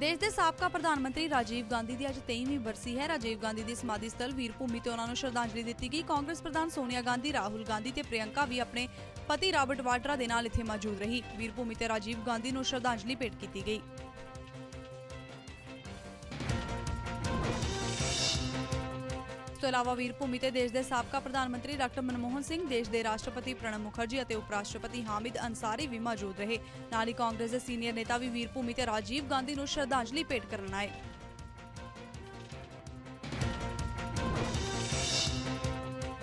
ਦੇਸ਼ ਦੇ ਸਾਬਕਾ ਪ੍ਰਧਾਨ ਮੰਤਰੀ ਰਾਜੀਵ ਗਾਂਧੀ ਦੀ ਅੱਜ 23ਵੀਂ ਬਰਸੀ ਹੈ। ਰਾਜੀਵ ਗਾਂਧੀ ਦੀ ਸਮਾਧੀ ਸਥਲ ਵੀਰ ਭੂਮੀ ਤੇ ਉਹਨਾਂ ਨੂੰ ਸ਼ਰਧਾਂਜਲੀ ਦਿੱਤੀ ਗਈ। ਕਾਂਗਰਸ ਪ੍ਰਧਾਨ ਸੋਨੀਆ ਗਾਂਧੀ, ਰਾਹੁਲ ਗਾਂਧੀ ਤੇ ਪ੍ਰਿਯੰਕਾ ਵੀ ਆਪਣੇ ਪਤੀ ਰਾਬਰਟ ਵਾਡਰਾ ਦੇ ਨਾਲ ਇੱਥੇ ਮੌਜੂਦ ਰਹੀ। ਵੀਰ ਭੂਮੀ ਤੇ ਰਾਜੀਵ ਗਾਂਧੀ ਨੂੰ ਸ਼ਰਧਾਂਜਲੀ ਭੇਟ ਕੀਤੀ ਗਈ। ਤੋਂ ਇਲਾਵਾ ਵੀਰ ਭੂਮੀ ਤੇ ਦੇਸ਼ ਦੇ ਸਾਬਕਾ ਪ੍ਰਧਾਨ ਮੰਤਰੀ ਡਾਕਟਰ ਮਨਮੋਹਨ ਸਿੰਘ, ਦੇਸ਼ ਦੇ ਰਾਸ਼ਟਰਪਤੀ ਪ੍ਰਣਬ ਮੁਖਰਜੀ ਅਤੇ ਉਪ ਰਾਸ਼ਟਰਪਤੀ ਹਾਮਿਦ ਅਨਸਾਰੀ ਵੀ ਮੌਜੂਦ ਰਹੇ। ਨਾਲ ਹੀ ਕਾਂਗਰਸ ਦੇ ਸੀਨੀਅਰ ਨੇਤਾ ਵੀ ਵੀਰ ਭੂਮੀ ਤੇ ਰਾਜੀਵ ਗਾਂਧੀ ਨੂੰ ਸ਼ਰਧਾਂਜਲੀ ਭੇਟ ਕਰਨ ਆਏ।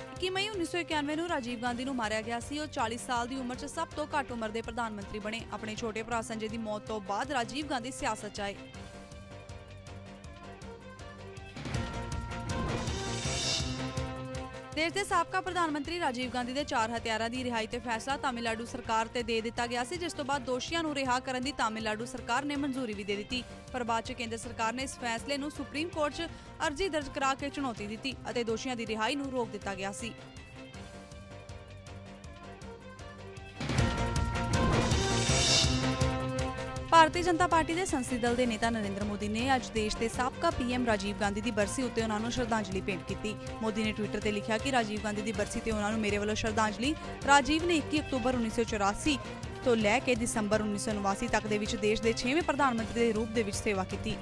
ਇੱਕੀ ਮਈ 1991 ਨੂੰ ਰਾਜੀਵ ਗਾਂਧੀ ਨੂੰ ਮਾਰਿਆ ਗਿਆ ਸੀ। ਉਹ 40 ਸਾਲ ਦੀ ਉਮਰ 'ਚ ਸਭ ਤੋਂ ਘੱਟ ਉਮਰ ਦੇ ਪ੍ਰਧਾਨ ਮੰਤਰੀ ਬਣੇ। ਆਪਣੇ ਛੋਟੇ ਭਰਾ ਸੰਜੇ ਦੀ ਮੌਤ ਤੋਂ ਬਾਅਦ ਰਾਜੀਵ ਗਾਂਧੀ ਸਿਆਸਤ 'ਚ ਆਏ। ਦੇਸ਼ ਦੇ ਸਾਬਕਾ ਪ੍ਰਧਾਨ ਮੰਤਰੀ ਰਾਜੀਵ ਗਾਂਧੀ ਦੇ ਚਾਰ ਹਥਿਆਰਾਂ ਦੀ ਰਿਹਾਈ ਤੇ ਫੈਸਲਾ ਤਾਮਿਲਨਾਡੂ ਸਰਕਾਰ ਤੇ ਦੇ ਦਿੱਤਾ ਗਿਆ ਸੀ, ਜਿਸ ਤੋਂ ਬਾਅਦ ਦੋਸ਼ੀਆਂ ਨੂੰ ਰਿਹਾ ਕਰਨ ਦੀ ਤਾਮਿਲਨਾਡੂ ਸਰਕਾਰ ਨੇ ਮਨਜ਼ੂਰੀ ਵੀ ਦੇ ਦਿੱਤੀ। ਪਰ ਬਾਅਦ ਚ ਕੇਂਦਰ ਸਰਕਾਰ ਨੇ ਇਸ ਫੈਸਲੇ ਨੂੰ ਸੁਪਰੀਮ ਕੋਰਟ 'ਚ ਅਰਜ਼ੀ ਦਰਜ ਕਰਾ ਕੇ ਚੁਣੌਤੀ ਦਿੱਤੀ ਅਤੇ ਦੋਸ਼ੀਆਂ ਦੀ ਰਿਹਾਈ ਨੂੰ ਰੋਕ ਦਿੱਤਾ ਗਿਆ ਸੀ। ਭਾਰਤੀ ਜਨਤਾ ਪਾਰਟੀ ਦੇ ਸੰਸਦੀ ਦਲ ਦੇ ਨੇਤਾ ਨਰਿੰਦਰ ਮੋਦੀ ਨੇ ਅੱਜ ਦੇਸ਼ ਦੇ ਸਾਬਕਾ ਪੀਐਮ ਰਾਜੀਵ ਗਾਂਧੀ ਦੀ ਬਰਸੀ ਉੱਤੇ ਉਹਨਾਂ ਨੂੰ ਸ਼ਰਧਾਂਜਲੀ ਭੇਂਟ ਕੀਤੀ। ਮੋਦੀ ਨੇ ਟਵਿੱਟਰ ਤੇ ਲਿਖਿਆ ਕਿ ਰਾਜੀਵ ਗਾਂਧੀ ਦੀ ਬਰਸੀ ਤੇ ਉਹਨਾਂ ਨੂੰ ਮੇਰੇ ਵੱਲੋਂ ਸ਼ਰਧਾਂਜਲੀ। ਰਾਜੀਵ ਨੇ 21 ਅਕਤੂਬਰ 1984 ਤੋਂ ਲੈ ਕੇ ਦਸੰਬਰ 1989 ਤੱਕ ਦੇ ਵਿੱਚ ਦੇਸ਼ ਦੇ 6ਵੇਂ ਪ੍ਰਧਾਨ ਮੰਤਰੀ ਦੇ ਰੂਪ ਦੇ ਵਿੱਚ ਸੇਵਾ ਕੀਤੀ।